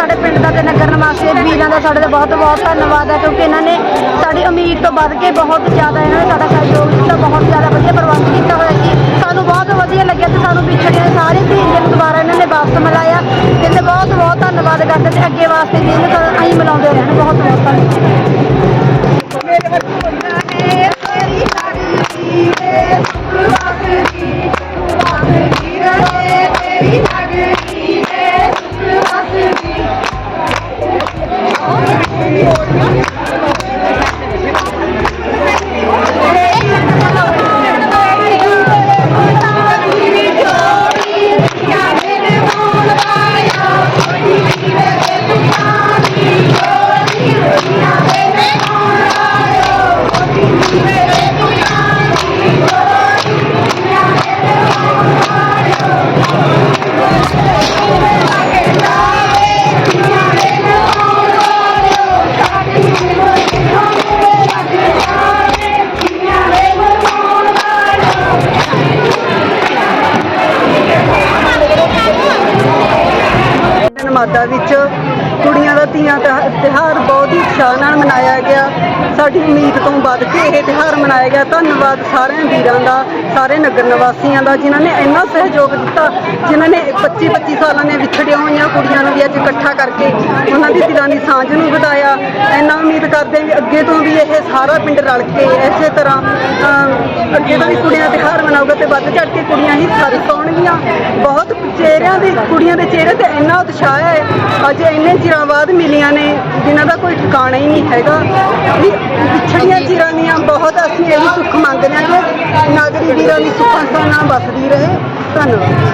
ਸਾਡੇ ਪਿੰਡ ਦਾ ਤੇ ਨਗਰ ਨਿਵਾਸੀ ਵੀਰਾਂ ਦਾ ਸਾਡੇ ਦਾ ਬਹੁਤ ਬਹੁਤ ਧੰਨਵਾਦ ਹੈ ਕਿਉਂਕਿ ਇਹਨਾਂ ਨੇ ਸਾਡੀ ਉਮੀਦ ਤੋਂ ਵੱਧ ਕੇ ਬਹੁਤ ਜ਼ਿਆਦਾ ਇਹਨਾਂ ਨੇ ਸਾਡਾ ਸਹਿਯੋਗ ਦਿੱਤਾ, ਬਹੁਤ ਜ਼ਿਆਦਾ ਵਧੀਆ ਪ੍ਰਬੰਧ ਕੀਤਾ ਹੋਇਆ ਸੀ। ਸਾਨੂੰ ਬਹੁਤ ਵਧੀਆ ਲੱਗਿਆ ਤੇ ਸਾਨੂੰ ਪਿਛੜੇ ਸਾਰੇ ਧੀਰੀਆਂ ਨੂੰ ਦੁਬਾਰਾ ਇਹਨਾਂ ਨੇ ਵਾਪਸ ਮਿਲਾਇਆ। ਕਹਿੰਦੇ ਬਹੁਤ ਬਹੁਤ ਧੰਨਵਾਦ ਕਰਦੇ ਤੇ ਅੱਗੇ ਵਾਸਤੇ ਵੀ ਇਹਨੂੰ ਤਾਂ ਅਸੀਂ ਮਿਲਾਉਂਦੇ ਰਹਿਣ। ਬਹੁਤ ਬਹੁਤ ਧੰਨਵਾਦ। ਨਮਾਦਾ ਵਿੱਚ ਕੁੜੀਆਂ ਦਾ ਧੀਆਂ ਦਾ ਤਿਹਾਰ ਬਹੁਤ ਹੀ ਉਤਸ਼ਾਹ ਨਾਲ ਮਨਾਇਆ ਗਿਆ। ਸਾਡੀ ਉਮੀਦ ਤੋਂ ਵੱਧ ਕੇ ਇਹ ਤਿਹਾਰ ਮਨਾਇਆ ਗਿਆ। ਧੰਨਵਾਦ ਸਾਰਿਆਂ ਵੀਰਾਂ ਦਾ, ਸਾਰੇ ਨਗਰ ਨਿਵਾਸੀਆਂ ਦਾ, ਜਿਨ੍ਹਾਂ ਨੇ ਇੰਨਾ ਸਹਿਯੋਗ ਦਿੱਤਾ, ਜਿਨ੍ਹਾਂ ਨੇ 25 25 ਸਾਲਾਂ ਨੇ ਵਿਛੜੀਆਂ ਹੋਈਆਂ ਕੁੜੀਆਂ ਨੂੰ ਵੀ ਅੱਜ ਇਕੱਠਾ ਕਰਕੇ ਉਹਨਾਂ ਦੀ ਦਿਲਾਂ ਦੀ ਸਾਂਝ ਨੂੰ ਵਧਾਇਆ। ਇੰਨਾ ਉਮੀਦ ਕਰਦੇ ਵੀ ਅੱਗੇ ਤੋਂ ਵੀ ਇਹ ਸਾਰਾ ਪਿੰਡ ਰਲ ਕੇ ਇਸੇ ਤਰ੍ਹਾਂ ਅੱਗੇ ਤੋਂ ਵੀ ਕੁੜੀਆਂ ਦਾ ਤਿਹਾਰ ਮਨਾਊਗਾ ਤੇ ਵੱਧ ਚੜ ਕੇ ਕੁੜੀਆਂ ਹੀ ਸਾਰੀ ਪਾਉਣਗੀਆਂ ਬਹੁਤ ਚਿਹਰਿਆਂ ਦੇ, ਕੁੜੀਆਂ ਦੇ ਚਿਹਰੇ ਤੇ ਇੰਨਾ ਉਤਸ਼ਾਹ ਹੈ ਅੱਜ ਇੰਨੇ ਚਿਰਾਂ ਬਾਅਦ ਮਿਲੀਆਂ ਨੇ ਜਿਨ੍ਹਾਂ ਦਾ ਕੋਈ ਠਿਕਾਣਾ ਹੀ ਨਹੀਂ ਹੈਗਾ। ਵੀ ਪਿਛੜੀਆਂ ਚਿਰਾਂ ਦੀਆਂ ਬਹੁਤ ਅਸੀਂ ਇਹੀ ਸੁੱਖ ਮੰਗਦੇ ਹਾਂ ਕਿ ਨਾਗਰੀ ਵੀਰਾਂ ਦੀ ਸੁੱਖਾਂ ਸਾਨਾ ਵੱਸਦੀ ਰਹੇ। ਧੰਨਵਾਦ।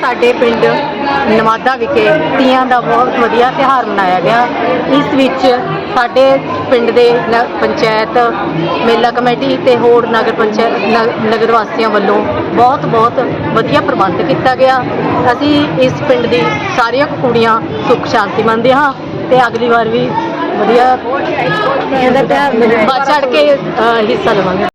ਸਾਡੇ ਪਿੰਡ ਨਵਾਦਾ ਵਿਖੇ ਤੀਆਂ ਦਾ ਬਹੁਤ ਵਧੀਆ ਤਿਉਹਾਰ ਮਨਾਇਆ ਗਿਆ। ਇਸ ਵਿੱਚ ਸਾਡੇ ਪਿੰਡ ਦੇ ਪੰਚਾਇਤ ਮੇਲਾ ਕਮੇਟੀ ਤੇ ਹੋਰ ਨਗਰ ਪੰਚਾਇਤ ਨਗਰ ਵਾਸੀਆਂ ਵੱਲੋਂ ਬਹੁਤ ਬਹੁਤ ਵਧੀਆ ਪ੍ਰਬੰਧ ਕੀਤਾ ਗਿਆ। ਅਸੀਂ ਇਸ ਪਿੰਡ ਦੀ ਸਾਰੀਆਂ ਕੁੜੀਆਂ ਸੁੱਖ ਸ਼ਾਂਤੀ ਮੰਨਦੇ ਹਾਂ ਤੇ ਅਗਲੀ ਵਾਰ ਵੀ ਵਧੀਆ ਵੱਧ ਚੜ ਕੇ ਹਿੱਸਾ ਲਵਾਂਗੇ।